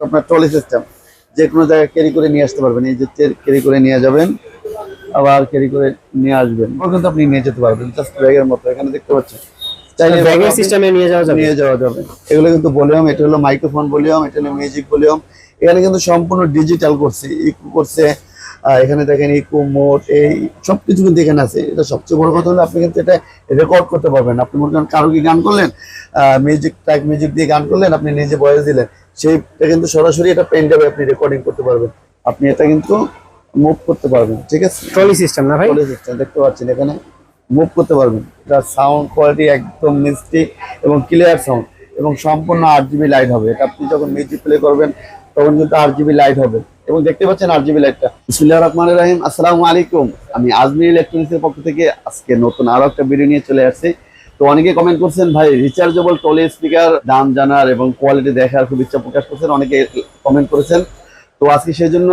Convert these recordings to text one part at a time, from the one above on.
আপনার trolley system যে কোনো জায়গায় ক্যারি করে নিয়ে আসতে পারবেন। এই যে ক্যারি করে নিয়ে যাবেন আবার ক্যারি করে নিয়ে আসবেন। ওখানে কিন্তু আপনি নিয়ে যেতে পারবেন জাস্ট ব্যাগের মতো। এখানে দেখতে পাচ্ছেন। চাইলে ব্যাগের সিস্টেমে নিয়ে যাওয়া যাবে? নিয়ে যাওয়া যাবে। এগুলো কিন্তু ভলিউম এটা হলো মাইক্রোফোন ভলিউম এটা হলো মিউজিক ভলিউম এখানে কিন্তু সম্পূর্ণ ডিজিটাল করছে। ইকো করছে। এখানে দেখেন ইকো মোড এই সবকিছু কিন্তু এখানে আছে। এটা সবচেয়ে বড় কথা হলো আপনি কিন্তু এটা রেকর্ড করতে পারবেন। আপনি মনে করেন কারও কি গান করলেন? মিউজিক ট্র্যাক মিউজিক দিয়ে গান করলেন আপনি নিজে বয়স দিলেন। সেইটা কিন্তু সরাসরি এটা পেন যাবে আপনি রেকর্ডিং করতে পারবেন। আপনি এটা কিন্তু মুভ করতে পারবেন ঠিক আছে? ট্রলি সিস্টেম না ভাই? চলে যাচ্ছে দেখতে পাচ্ছেন এখানে। মুভ করতে পারবেন। এটা সাউন্ড কোয়ালিটি একদম মিষ্টি এবং ক্লিয়ার সাউন্ড এবং সম্পূর্ণ আট জিবি লাইট হবে। এটা আপনি যখন মিউজিক প্লে করবেন তখন কিন্তু আট জিবি লাইট হবে। এবং দেখতে পাচ্ছেন আট জিবি লাইটটা বিসমুল্লাহ রহমান রাহিম। আসসালামু আলাইকুম। আমি আজমির ইলেকট্রনিক্সের পক্ষ থেকে আজকে নতুন আরও একটা ভিডিও নিয়ে চলে আসছি। তো অনেকে কমেন্ট করছেন ভাই রিচার্জেবল টলি স্পিকার দাম জানার এবং কোয়ালিটি দেখার খুব ইচ্ছা প্রকাশ করছেন। অনেকে কমেন্ট করেছেন। তো আজকে সেই জন্য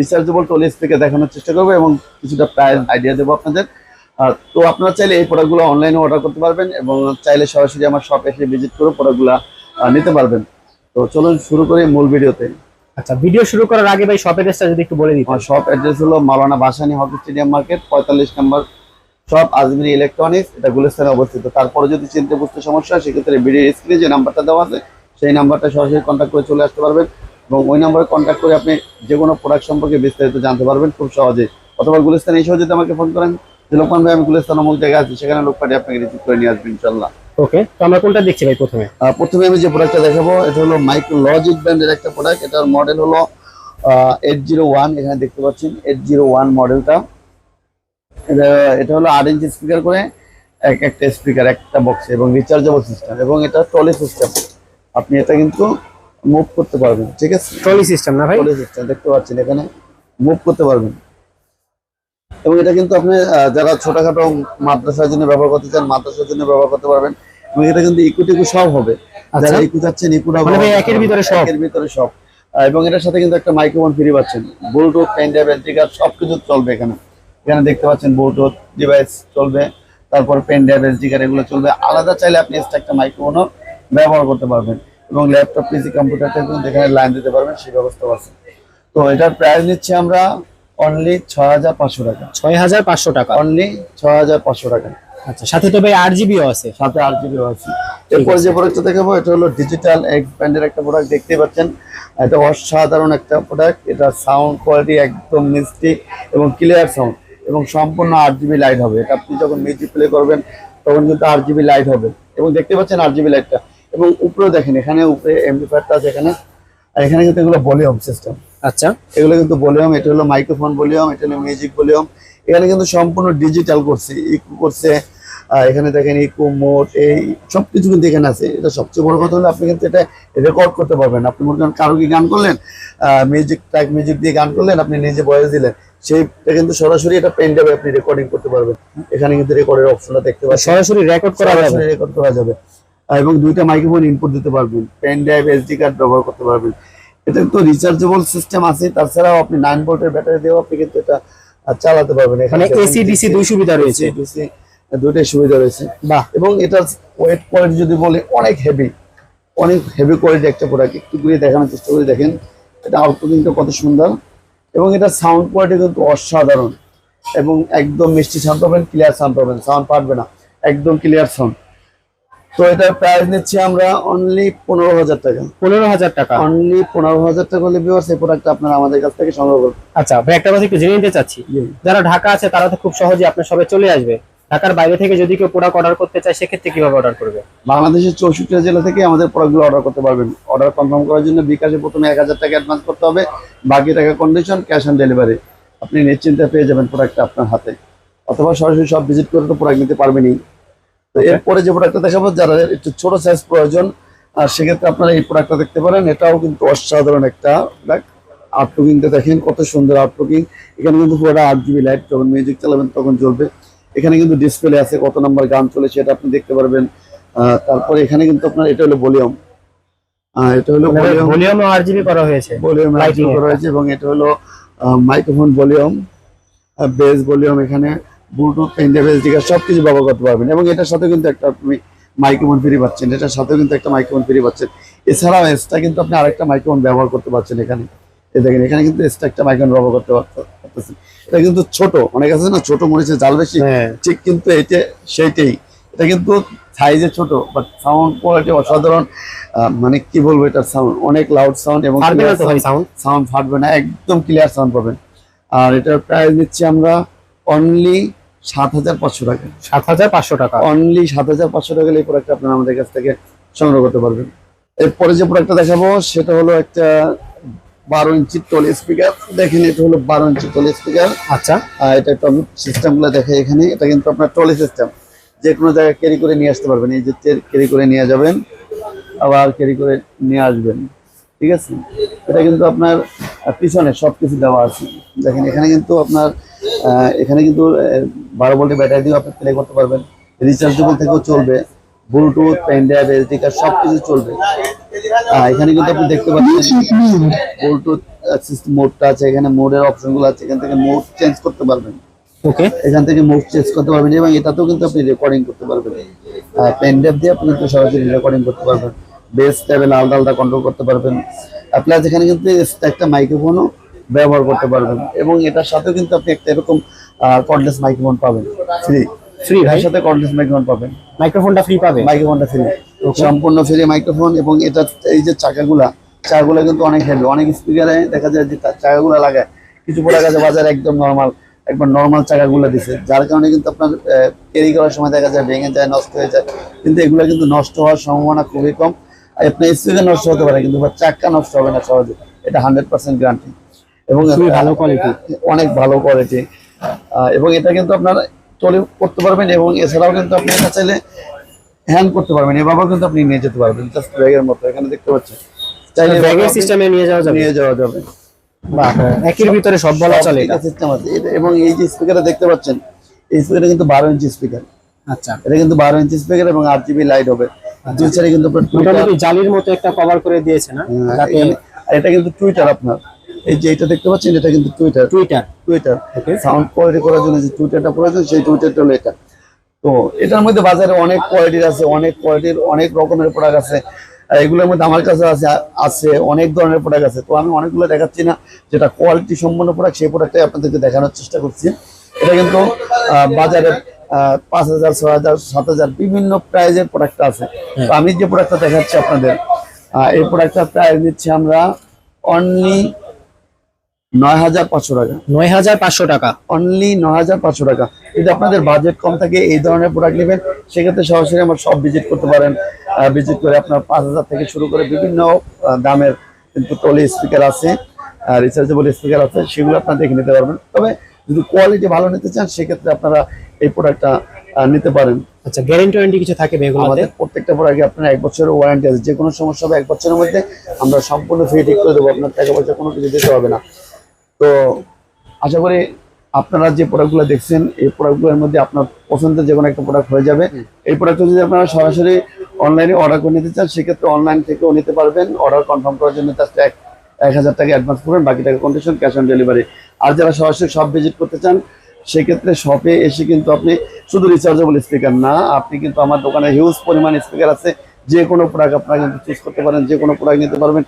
রিচার্জেবল টলি স্পিকার দেখানোর চেষ্টা করব এবং কিছুটা প্রাইস আইডিয়া দেবো আপনাদের। তো আপনারা চাইলে এই প্রোডাক্টগুলো অনলাইনে অর্ডার করতে পারবেন এবং চাইলে সরাসরি আমার শপ এসে ভিজিট করে প্রোডাক্টগুলো নিতে পারবেন। তো চলুন শুরু করি মূল ভিডিওতে। আচ্ছা ভিডিও শুরু করার আগে ভাই শপের অ্যাড্রেসটা যদি একটু বলে আমার শপ অ্যাড্রেস হলো Maulana Bhasani hockey stadium market পঁয়তাল্লিশ নম্বর শপ আজমিরি ইলেকট্রনিক্স এটা গুলিস্তানে অবস্থিত। তারপরে যদি চিনতে বুঝতে সমস্যা হয় সেক্ষেত্রে ভিডিও স্ক্রিনে যে নাম্বারটা দেওয়া আছে সেই নাম্বারটা সরাসরি কন্ট্যাক্ট করে চলে আসতে পারবেন এবং ওই নাম্বারে কন্ট্যাক্ট করে আপনি যে কোনো প্রোডাক্ট সম্পর্কে বিস্তারিত জানতে পারবেন খুব সহজে অথবা গুলিস্তান এসেও যদি আমাকে ফোন করেন যে লোকমান ভাই আমি গুলিস্তান অমুক জায়গায় আছি সেখানে লোক পাঠিয়ে আপনাকে রিসিভ করে নিয়ে আসবেন ইনশাল্লাহ ওকে তো আমরা কোনটা দেখছি ভাই প্রথমে? প্রথমে আমি যে প্রোডাক্টটা দেখাবো এটা হলো মাইক্রো লজিক ব্র্যান্ডের একটা প্রোডাক্ট এটার মডেল হলো এইট জিরো ওয়ান এখানে দেখতে পাচ্ছেন এইট জিরো ওয়ান মডেলটা এটা এটা হলো আট ইঞ্চি স্পিকার করে এক একটা স্পিকার একটা বক্সে এবং রিচার্জেবল সিস্টেম এবং এটা টলি সিস্টেম আপনি এটা কিন্তু মুভ করতে পারবেন ঠিক আছে? ট্রলি সিস্টেম না ভাই? টলি সিস্টেম দেখতে পাচ্ছেন এখানে। মুভ করতে পারবেন। এবং এটা কিন্তু আপনি যারা ছোটখাটো মাদ্রাসার জন্য ব্যবহার করতে চান মাদ্রাসার জন্য ব্যবহার করতে পারবেন। এবং এটা কিন্তু ইকো টিকু সব হবে। আচ্ছা। যারা ইকু যাচ্ছেন মানে একের ভিতরে সব? একের ভিতরে সব। এবং এটার সাথে কিন্তু একটা মাইক্রোফোন ফ্রি পাচ্ছেন। ব্লুটুথ পেন ড্রাইভ স্পিকার সবকিছু চলবে এখানে। এখানে দেখতে পাচ্ছেন ব্লুটুথ ডিভাইস চলবে তারপর পেন ড্রাইভ স্পিকার এগুলো চলবে। আলাদা চাইলে আপনি এক্সট্রা একটা মাইক্রোফোনও ব্যবহার করতে পারবেন এবং ল্যাপটপ পিসি কম্পিউটার থেকে কিন্তু এখানে লাইন দিতে পারবেন সেই ব্যবস্থা আছে। তো এটার প্রাইস নিচ্ছি আমরা অনলি ছয় হাজার পাঁচশো টাকা। ছয় হাজার পাঁচশো টাকা। অনলি ছয় হাজার পাঁচশো টাকা। আচ্ছা সাথে তো ভাই আট জিবিও আছে। সাথে আর জিবি আছে। এরপর যে প্রোডাক্টটা দেখাবো এটা হলো ডিজিটাল এক্স ব্র্যান্ডের একটা প্রোডাক্ট দেখতেই পাচ্ছেন। এটা অসাধারণ একটা প্রোডাক্ট এটা সাউন্ড কোয়ালিটি একদম মিষ্টি এবং ক্লিয়ার সাউন্ড এবং সম্পূর্ণ আট জিবি লাইট হবে। এটা আপনি যখন মিউজিক প্লে করবেন তখন কিন্তু আট জিবি লাইট হবে। এবং দেখতে পাচ্ছেন আট জিবি লাইটটা এবং উপরেও দেখেন এখানে উপরে এমপ্লিফায়ারটা আছে এখানে। আর এখানে কিন্তু এগুলো ভলিউম সিস্টেম আচ্ছা। এগুলো কিন্তু ভলিউম এটা হলো মাইক্রোফোন ভলিউম এটা হলো মিউজিক ভলিউম এখানে কিন্তু সম্পূর্ণ ডিজিটাল করছে ইকো করছে। এখানে দেখেন ইকো মোড এই সবকিছু কিন্তু এখানে আছে। এটা সবচেয়ে বড় কথা হলো আপনি কিন্তু এটা রেকর্ড করতে পারবেন। আপনি মনে করেন কারও কি গান করলেন? মিউজিক ট্র্যাক মিউজিক দিয়ে গান করলেন আপনি নিজে বয়স দিলেন। সেইটা কিন্তু সরাসরি এটা পেন যাবে আপনি রেকর্ডিং করতে পারবেন। এখানে কিন্তু রেকর্ডের অপশনটা দেখতে পাচ্ছেন। সরাসরি রেকর্ড করা যাবে। রেকর্ড করা যাবে। এবং দুইটা মাইক্রোফোন ইনপুট দিতে পারবেন। পেন ড্রাইভ এসডি কার্ড ব্যবহার করতে পারবেন। এটা তো রিচার্জেবল সিস্টেম আছে তাছাড়াও আপনি নাইন ভোল্টের ব্যাটারি দিয়েও আপনি কিন্তু এটা চালাতে পারবেন। এখানে মানে এসি ডিসি দুই সুবিধা রয়েছে। DC, দুইটাই সুবিধা রয়েছে। বাহ। এবং এটার ওয়েট কোয়ালিটি যদি বলি অনেক হেভি অনেক হেভি কোয়ালিটি একটা প্রোডাক্ট একটু ঘুরিয়ে দেখানোর চেষ্টা করে দেখেন। এটা আউটপুটিংটা কত সুন্দর। এবং এটা সাউন্ড কোয়ালিটি কিন্তু অসাধারণ। এবং একদম মিষ্টি সাউন্ড পাবেন ক্লিয়ার সাউন্ড পাবেন সাউন্ড পারবে না একদম ক্লিয়ার সাউন্ড তো এটার প্রাইস নিচ্ছি আমরা অনলি পনেরো হাজার টাকা। পনেরো হাজার টাকা। অনলি পনেরো হাজার টাকা হলে বিওয়ার্স এই প্রোডাক্ট আপনারা আমাদের কাছ থেকে সংগ্রহ করবেন আচ্ছা ভাই একটা কথা একটু জেনে নিতে চাচ্ছি। যারা ঢাকা আছে তারা তো খুব সহজে আপনার সবাই চলে আসবে। ঢাকার বাইরে থেকে যদি কেউ প্রোডাক্ট অর্ডার করতে চায় সেক্ষেত্রে কীভাবে অর্ডার করবে? বাংলাদেশের চৌষট্টি জেলা থেকে আমাদের প্রোডাক্টগুলো অর্ডার করতে পারবেন। অর্ডার কনফার্ম করার জন্য বিকাশে প্রথমে এক হাজার টাকা অ্যাডভান্স করতে হবে। বাকি টাকা কন্ডিশন ক্যাশ অন ডেলিভারি আপনি নিশ্চিন্তে পেয়ে যাবেন প্রোডাক্টটা আপনার হাতে। অথবা সরাসরি সব ভিজিট করে তো প্রোডাক্ট নিতে পারবেনই। তো এরপরে যে প্রোডাক্টটা দেখাবো যারা একটু ছোট সাইজ প্রয়োজন আর সেক্ষেত্রে আপনারা এই প্রোডাক্টটা দেখতে পারেন। এটাও কিন্তু অসাধারণ একটা প্রোডাক্ট আউটলুকিংটা দেখেন কত সুন্দর আউটলুকিং এখানে কিন্তু পুরোটা আট জিবি লাইট যখন মিউজিক চালাবেন তখন জ্বলবে। এখানে কিন্তু ডিসপ্লে আছে কত নাম্বার গান চলেছে এটা আপনি দেখতে পারবেন। তারপরে এখানে কিন্তু আপনার এটা হলো ভলিউম এটা হলো ভলিউম ভলিউম আর জিবি করা হয়েছে ভলিউম লাইটিং করা হয়েছে এবং এটা হলো মাইক্রোফোন ভলিউম বেস ভলিউম এখানে Bluetooth pen drive SD card সবকিছু ব্যবহার করতে পারবেন। এবং এটার সাথে কিন্তু একটা আপনি মাইক্রোফোন ফ্রি পাচ্ছেন। এটার সাথেও কিন্তু একটা মাইক্রোফোন ফ্রি পাচ্ছেন। এছাড়াও এক্সট্রা কিন্তু আপনি আরেকটা মাইক্রোফোন ব্যবহার করতে পারছেন এখানে। এই দেখেন এখানে কিন্তু একটা মাইক্রোফোন ব্যবহার করতে পারতে- পারতেছেন এটা কিন্তু ছোট অনেক আছে না ছোট মরিচের জাল বেশি। হ্যাঁ। ঠিক কিন্তু এটা সেইটাই। এটা কিন্তু সাইজে ছোট বাট সাউন্ড কোয়ালিটি অসাধারণ। মানে কি বলব এটার সাউন্ড অনেক লাউড সাউন্ড এবং সাউন্ড ফাটবে না একদম ক্লিয়ার সাউন্ড পাবেন। আর এটার প্রাইস দিচ্ছি আমরা অনলি সাত হাজার পাঁচশো টাকা। সাত হাজার পাঁচশো টাকা। অনলি সাত হাজার পাঁচশো টাকা এই প্রোডাক্ট আপনারা আমাদের কাছ থেকে সংগ্রহ করতে পারবেন। এরপরে যে প্রোডাক্টটা দেখাবো সেটা হলো একটা বারো ইঞ্চি টোল স্পিকার দেখেন এটা হলো বারো ইঞ্চি টোল স্পিকার আচ্ছা। আর এটা সিস্টেমগুলো দেখে এখানে। এটা কিন্তু আপনার ট্রলি সিস্টেম যে কোনো জায়গায় ক্যারি করে নিয়ে আসতে পারবেন। এই যে ক্যারি করে নিয়ে যাবেন আবার ক্যারি করে নিয়ে আসবেন। ঠিক আছে? এটা কিন্তু আপনার পিছনে সব কিছু দেওয়া আছে। দেখেন এখানে কিন্তু আপনার এখানে কিন্তু বারো ভোল্টের ব্যাটারি দিয়েও আপনি প্লে করতে পারবেন। রিচার্জেবল থেকেও চলবে। Bluetooth pen drive SD card সব কিছু চলবে। আহ, এখানে কিন্তু আপনি দেখতে পাচ্ছেন ব্লুটুথ সিস্টেম মোডটা আছে এখানে মোডের অপশনগুলো আছে এখান থেকে মোড চেঞ্জ করতে পারবেন। ওকে এখান থেকে মুভ চেঞ্জ করতে পারবেন এবং এটাতেও কিন্তু আপনি রেকর্ডিং করতে পারবেন। পেন ড্রাইভ দিয়ে আপনি কিন্তু সরাসরি রেকর্ডিং করতে পারবেন। বেস টেবিল আলাদা আলাদা কন্ট্রোল করতে পারবেন। প্লাস এখানে কিন্তু একটা মাইক্রোফোনও ব্যবহার করতে পারবেন এবং এটার সাথেও কিন্তু আপনি একটা এরকম কর্ডলেস মাইক্রোফোন পাবেন। ফ্রি ফ্রি ভাই সাথে কর্ডলেস মাইক্রোফোন পাবেন। মাইক্রোফোনটা ফ্রি পাবে? মাইক্রোফোনটা ফ্রি সম্পূর্ণ ফ্রি মাইক্রোফোন এবং এটা এই যে চাকাগুলা চাকাগুলো কিন্তু অনেক হেভি অনেক স্পিকারে দেখা যায় যে চাকাগুলো লাগায়। কিছু প্রোডাক্ট আছে বাজারে একদম নর্মাল একবার নর্মাল চাকাগুলো দিছে। যার কারণে কিন্তু আপনার ক্যারি করার সময় দেখা যায় ভেঙে যায় নষ্ট হয়ে যায়। কিন্তু এগুলো কিন্তু নষ্ট হওয়ার সম্ভাবনা খুবই কম। আর আপনার স্পিকার নষ্ট হতে পারে কিন্তু চাকা নষ্ট হবে না সহজে। এটা হান্ড্রেড পার্সেন্ট গ্যারান্টি এবং ভালো কোয়ালিটি অনেক ভালো কোয়ালিটি এবং এটা কিন্তু আপনার চলে করতে পারবেন এবং এছাড়াও কিন্তু আপনি এটা চাইলে হ্যান্ড করতে পারবেন। এভাবেও কিন্তু আপনি নিয়ে যেতে পারবেন জাস্ট ব্যাগের মতো। এখানে দেখতে পাচ্ছেন। চাইলে ব্যাগের সিস্টেমে নিয়ে যাওয়া যাবে? নিয়ে যাওয়া যাবে। একের ভিতরে সব বলা চলে এটা। সিস্টেম আছে। এবং এই যে স্পিকারটা দেখতে পাচ্ছেন এই স্পিকারটা কিন্তু বারো ইঞ্চি স্পিকার আচ্ছা। এটা কিন্তু বারো ইঞ্চি স্পিকার এবং আট জিবি লাইট হবে। দুই সাইডে কিন্তু মোটামুটি জালির মতো একটা কভার করে দিয়েছে না? হ্যাঁ, এটা কিন্তু টুইটার আপনার। এই যে এটা দেখতে পাচ্ছেন এটা কিন্তু tweeter tweeter tweeter sound quality করার জন্য যে টুইটারটা প্রয়োজন সেই টুইটারটা হলো এটা। তো এটার মধ্যে বাজারে অনেক কোয়ালিটির আছে অনেক কোয়ালিটির অনেক রকমের প্রোডাক্ট আছে। এগুলোর মধ্যে আমার কাছে আছে আছে অনেক ধরনের প্রোডাক্ট আছে। তো আমি অনেকগুলো দেখাচ্ছি না যেটা কোয়ালিটি সম্পন্ন প্রোডাক্ট সেই প্রোডাক্টটাই আপনাদেরকে দেখানোর চেষ্টা করছি। এটা কিন্তু বাজারে পাঁচ হাজার ছয় হাজার সাত হাজার বিভিন্ন প্রাইজের প্রোডাক্ট আছে। তো আমি যে প্রোডাক্টটা দেখাচ্ছি আপনাদের এই প্রোডাক্টটার প্রাইস দিচ্ছি আমরা অনলি নয় হাজার পাঁচশো টাকা। নয় হাজার পাঁচশো টাকা। অনলি নয় হাজার পাঁচশো টাকা। যদি আপনাদের বাজেট কম থাকে এই ধরনের প্রোডাক্ট নেবেন সেক্ষেত্রে সরাসরি আমার সব ভিজিট করতে পারেন। ভিজিট করে আপনার পাঁচ হাজার থেকে শুরু করে বিভিন্ন দামের কিন্তু টলি স্পিকার আছে রিচার্জেবল স্পিকার আছে সেগুলো আপনারা দেখে নিতে পারবেন। তবে যদি কোয়ালিটি ভালো নিতে চান সেক্ষেত্রে আপনারা এই প্রোডাক্টটা নিতে পারেন। আচ্ছা গ্যারেন্টি ওয়ারেন্টি কিছু থাকে আমাদের প্রত্যেকটা প্রোডাক্টে আপনার এক বছরের ওয়ারেন্টি আছে। যে কোনো সমস্যা হবে এক বছরের মধ্যে আমরা সম্পূর্ণ ফ্রি ঠিক করে দেবো। আপনার টাকা পয়সা কোনো কিছু দিতে হবে না। তো আশা করি আপনারা যে প্রোডাক্টগুলো দেখছেন এই প্রোডাক্টগুলোর মধ্যে আপনার পছন্দের যে কোনো একটা প্রোডাক্ট হয়ে যাবে। এই প্রোডাক্টটা যদি আপনারা সরাসরি অনলাইনে অর্ডার করে নিতে চান সেক্ষেত্রে অনলাইন থেকেও নিতে পারবেন। অর্ডার কনফার্ম করার জন্য জাস্ট এক এক হাজার টাকা অ্যাডভান্স করবেন বাকি টাকা কন্ডিশন ক্যাশ অন ডেলিভারি আর যারা সরাসরি শপ ভিজিট করতে চান সেক্ষেত্রে শপে এসে কিন্তু আপনি শুধু রিচার্জেবল স্পিকার না আপনি কিন্তু আমার দোকানে হিউজ পরিমাণ স্পিকার আছে। যে কোনো প্রোডাক্ট আপনারা কিন্তু চুজ করতে পারেন যে কোনো প্রোডাক্ট নিতে পারবেন।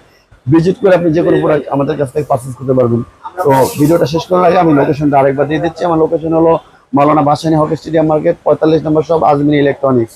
ভিজিট করে আপনি যে কোনো প্রোডাক্ট আমাদের কাছ থেকে পারচেস করতে পারবেন। তো ভিডিওটা শেষ করার আগে আমি লোকেশনটা আরেকবার দিয়ে দিচ্ছি। আমার লোকেশন হলো Maulana Bhasani hockey stadium market, পঁয়তাল্লিশ নম্বর সব আজমিনী ইলেকট্রনিক্স